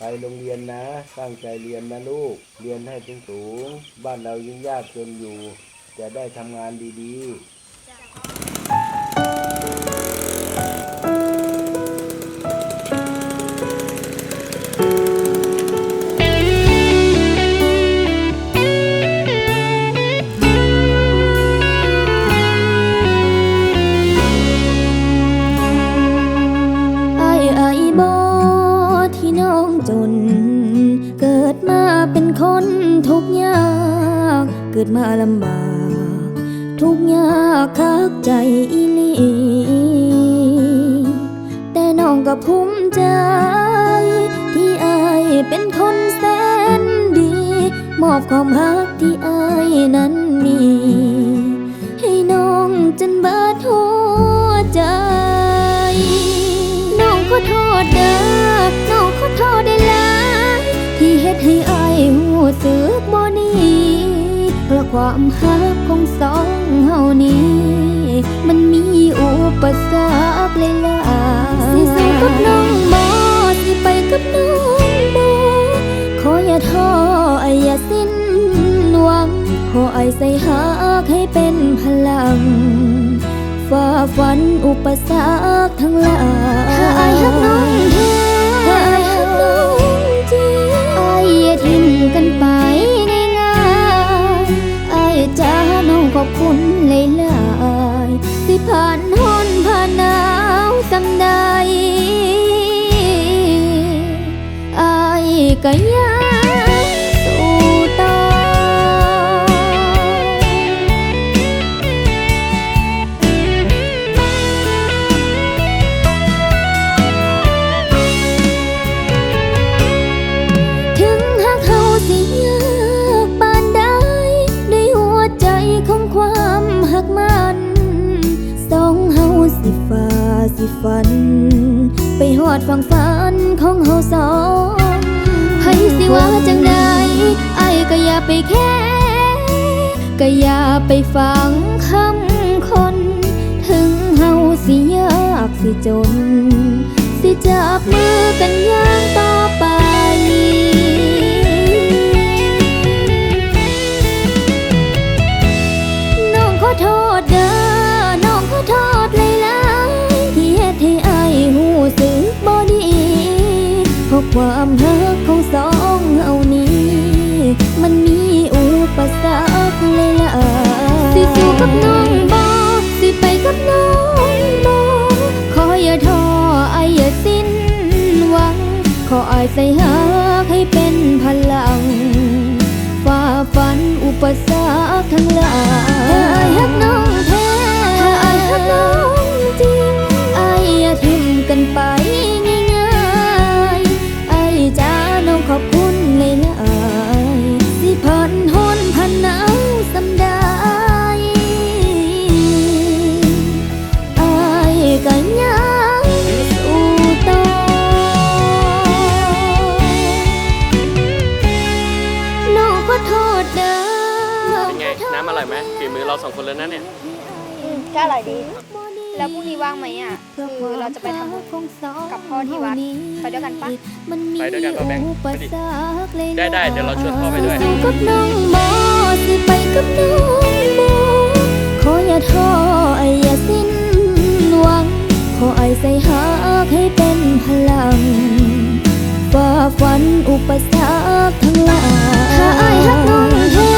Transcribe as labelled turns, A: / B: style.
A: ไปโรงเรียนนะ ตั้งใจเรียนนะลูก เรียนให้ถึงสูง บ้านเรายิ่งยากจนอยู่ จะได้ทำงานดีๆ
B: ทุกยาก เกิดมาลำบาก ทุกยากคักใจอีลี แต่น้องก็ภูมิใจ ที่อายเป็นคนแสนดี มอบความรักที่อายนั้นมี ความหักของสองเฮานี้ มันมีอุปสรรคหลายๆสิสู้กับน้องบ่สิไปกับน้องบ่ขออย่าท้อไอ้อย่าสิ้นหวัง ขอไอ้ใส่หักให้เป็นพลังฝ่าฟันอุปสรรคทั้งหลายถ้าไอ้ฮักน้องแท้ถ้าไอ้ายฮักน้อง ก็ยังสู้ต่อ ถึงหากเขาสิยากปานใดด้วยหัวใจของความหักมัน สองเฮาสิฝ่าสิฝัน ไปหอดฝั่งฝันของเฮาสอง ไปแค่ก็อย่าไปฟังคำคน ถึงเฮาสิยากสิจน สิจับมือกันย่างต่อไปน้องขอโทษเด้อน้องขอโทษหลายๆที่เฮ็ดให้อายหูสึกบ่ดีเพราะความรักายใส่หักให้เป็นพลังฝ่าฟันอุปสรรคทั้งหลาย สอง
C: คนเลยนะเนี่ย
D: อืมก็อร่อยดี แล้วพรุ่งนี้ว่างไหมอะ คือเราจะไปทำบุญกับพ่อที่วัด ไปด้วยกันปะ
C: ไปด้วยกันปะแบงค์ไปดิ
B: ได้
C: ได้ได้เดี๋ยวเราชวนพ่อไปด้วย
B: สิกับน้องบอสิไปกับน้องบอขออย่าท้อไอ้อย่าสิ้นหวัง ขอไอ้ใส่หักให้เป็นพลังฝ่าฟันอุปสรรคทั้งหลายถ้าไอ้ฮักน้องแท้